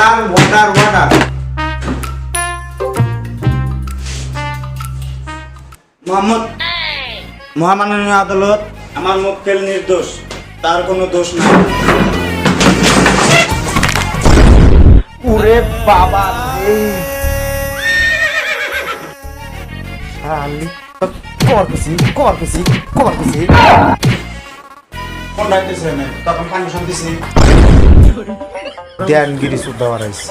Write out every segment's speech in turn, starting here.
Water water water Mohammad মহামাননীয় আদালত আমার মক্কেল নির্দোষ তার কোনো দোষ নাই ওরে বাবা শালি কর কিছু কর কিছু কর কিছু কোন ডাকতেছে তখন পারমিশন দিছি ধ্যানগিরি সুদ্ধা বাড়াইছে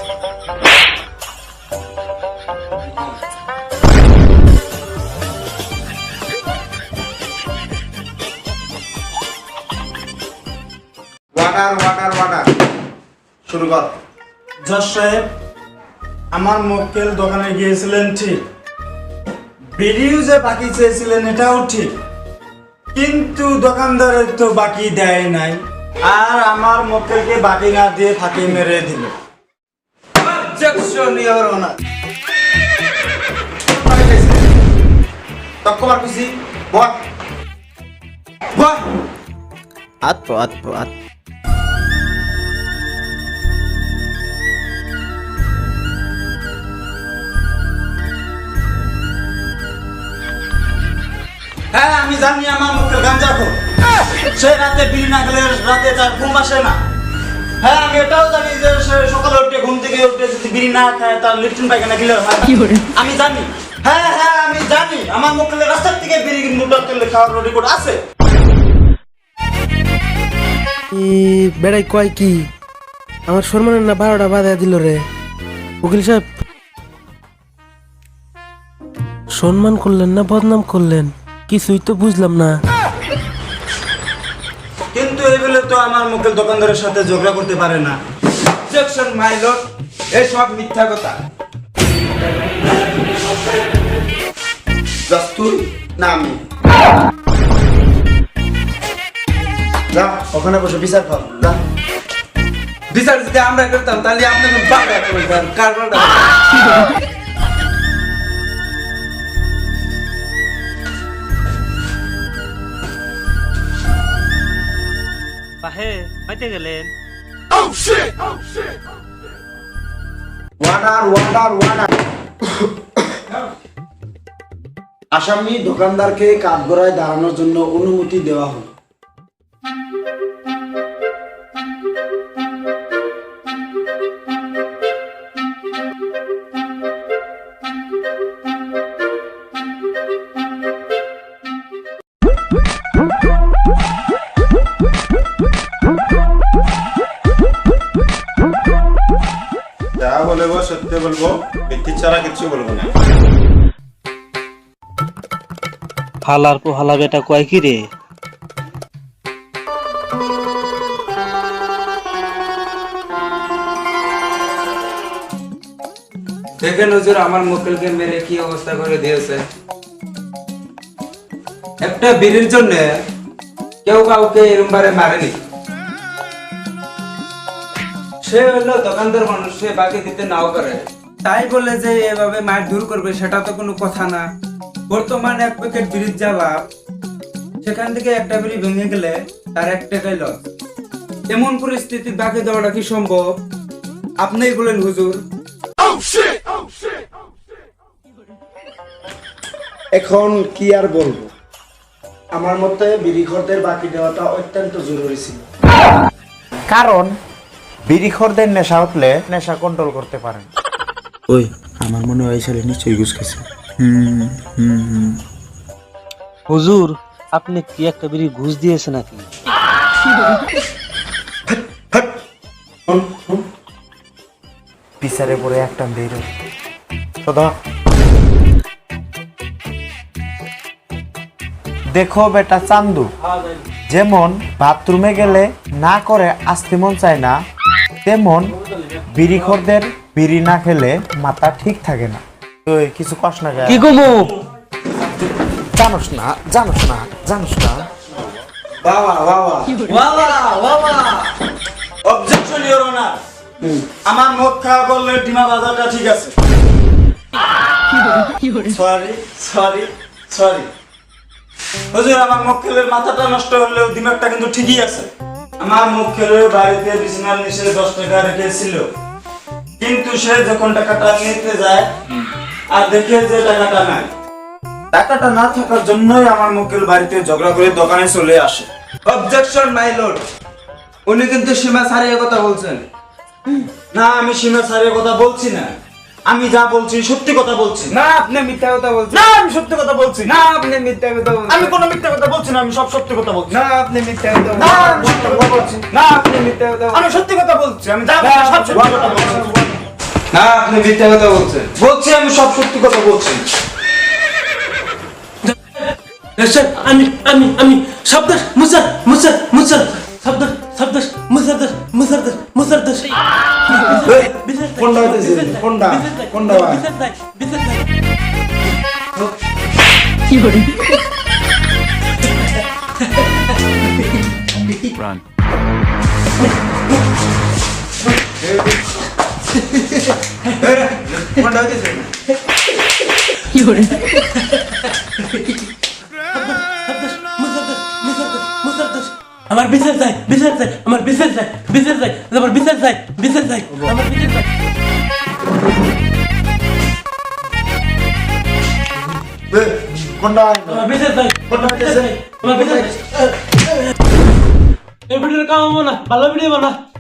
ওয়াটার ওয়াটার ওয়াটার শুরু কর। জজ সাহেব আমার মক্কেল দোকানে গিয়েছিলেন ঠিক। বিড়িও যে বাকি চেয়েছিলেন এটাও ঠিক। কিন্তু দোকানদারের তো বাকি দেয় নাই। আর আমার মক্কেলকে বাকি না দিয়ে ফাঁকি মেরে দিল। Objection, Your Honor. তক্কবার খুশি? বল বল আত্ম আত্ম আত্ম হ্যাঁ আমি জানি আমার মক্কেল গাঞ্জা খো সে রাতে বিড়ি না খেলে রাতে তার ঘুম আসে না। হ্যাঁ আমি এটাও জানি যে সে সকালে উঠে ঘুম থেকে উঠে যদি বিড়ি না খায় তার লিপটন পায়খানা হয় না। আমি জানি। হ্যাঁ হ্যাঁ আমি জানি। আমার মক্কেলের রাস্তার থেকে বিড়ি মুটা তেলে খাওয়ার রেকর্ড আছে। বেড়াই কয় কি? আমার সম্মানের না বারোটা বাধা দিল রে। উকিল সাহেব সম্মান করলেন না বদনাম করলেন? কিছুই তো বুঝলাম না। কিন্তু তো আমার মক্কেল দোকানদারের সাথে ঝগড়া করতে পারে না। Objection, my lord. এসব মিথ্যা কথা। তুই না আমি। যা ওখানে বসে বিচার কর যা। বিচার যদি আমরা করতাম তাহলে আপনাকে করতাম কারবারটা। হইতে গেলেন। আসামি দোকানদারকে কাঠগড়ায় দাঁড়ানোর জন্য অনুমতি দেওয়া হলো। মিথ্যে ছাড়া কিছু বলব না। হালার পো হালা বেটা কয় কি রে? দেখেন হুজুর আমার মক্কেলকে মেরে কি অবস্থা করে দিয়েছে। একটা বিড়ির জন্য কেউ কাউকে এরম বারে মারেনি। সে হলো দোকানদার মানুষ সে বাকি দিতে নাও করে। তাই বলে যে এভাবে মার দূর করবে সেটা তো কোনো কথা না। বর্তমানে এক প্যাকেট বিড়ির যা লাভ সেখান থেকে একটা বিড়ি ভেঙে গেলে তার এক টাকাই লস এমন পরিস্থিতি বাকি দেওয়াটা কি সম্ভব? আপনিই বলেন হুজুর। এখন কি আর বলব? আমার মতে বিড়িখরদের বাকি দেওয়াটা অত্যন্ত জরুরি ছিল। কারণ বিড়িখরদের নেশা উঠলে নেশা কন্ট্রোল করতে পারেন। ওই আমার মনে হয় ছেলে নিশ্চয়ই ঘুষ খেছে হুম হুম হুম। হুজুর আপনি কি একটা বিড়ি ঘুষ দিয়েছে নাকি? বিচারে পরে একটা বের সদা। দেখো বেটা চান্দু যেমন বাথরুমে গেলে না করে আসতে মন চায় না তেমন বিড়িখরদের বিড়ি না খেলে মাথা ঠিক থাকে না। তুই কিছু কস না কি গমু জানোস না জানোস না জানোস না। বাবা বাবা। বাবা বাবা। অবজেকশন ইওর অনার আমার মদ খাওয়া করলে ডিমা বাজারটা ঠিক আছে। সরি সরি সরি হুজুর আমার মক্কেলের মাথাটা নষ্ট হলেও দিমাগটা কিন্তু ঠিকই আছে। আমার মক্কেলের বাড়িতে বিছানার নিচে দশ টাকা রেখেছিল। কিন্তু সে যখন টাকাটা নিতে যায় আর দেখে যে টাকাটা নাই। টাকাটা না থাকার জন্যই আমার মক্কেল বাড়িতে ঝগড়া করে দোকানে চলে আসে। অবজেকশন মাই লর্ড উনি কিন্তু সীমা ছাড়িয়ে কথা বলছেন। না আমি সীমা স্যারের কথা বলছি না। আমি যা বলছি সত্যি কথা বলছি। না আপনি মিথ্যা কথা বলছেন। না আমি সত্যি কথা বলছি। না আপনি মিথ্যা কথা বলছেন। আমি কোনো মিথ্যা কথা বলছি না আমি সব সত্যি কথা বলছি। না আপনি মিথ্যা কথা না বলছেন আমি সত্যি কথা বলছি। না আপনি মিথ্যা কথা আমি সত্যি কথা বলছি আমি যা বলছি সব সত্যি কথা বলছি। না আপনি মিথ্যা কথা বলছেন। বলছি আমি সব সত্যি কথা বলছি। স্যার আমি আমি আমি সাবদাস মুসার মুসার মুসার সাবদাস সাবদাস মুসারদাস মুসারদাস মুসারদাস কোনটা হইতেছে কোনটা কোনটা ভাই কোনটা হইতেছে আমার বিচার চাই বিচার চাই আমার বিচার চাই বিচার চাই আমার বিচার চাই বিচার চাই আমার চাই কোনটা আমার বিচার চাই কোনটা হইতেছে আমার বিচার চাই এই ভিডিওর কাম না ভালো ভিডিও বানা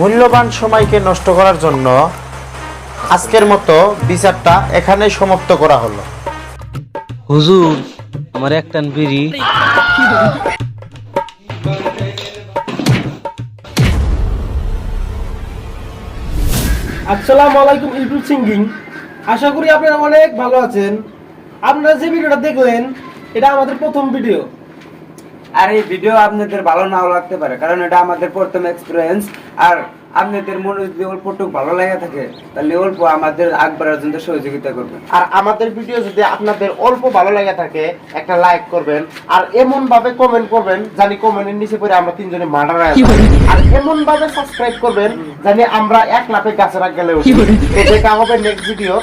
মূল্যবান সময়কে নষ্ট করার জন্য আজকের মতো বিচারটা এখানেই সমাপ্ত করা হলো। হুজুর আমার একটান বিড়ি। আসসালামু আলাইকুম ইউটিউব সিঙ্গিং। আশা করি আপনারা অনেক ভালো আছেন। আপনারা যে ভিডিওটা দেখলেন এটা আমাদের প্রথম ভিডিও। আর এই ভিডিও আপনাদের ভালো নাও লাগতে পারে কারণ এটা আমাদের প্রথম এক্সপিরিয়েন্স আর আপনাদের মনে যদি অল্পটুকু ভালো লাগে থাকে তাহলে অল্প আমাদের আগ বাড়ার জন্য সহযোগিতা করবেন। আর আমাদের ভিডিও যদি আপনাদের অল্প ভালো লাগে থাকে একটা লাইক করবেন আর এমন ভাবে কমেন্ট করবেন জানি কমেন্টের নিচে পড়ে আমরা তিনজনে মার্ডার আর এমন ভাবে সাবস্ক্রাইব করবেন জানি আমরা এক লাফে গাছের আগ গেলে দেখা হবে নেক্সট ভিডিও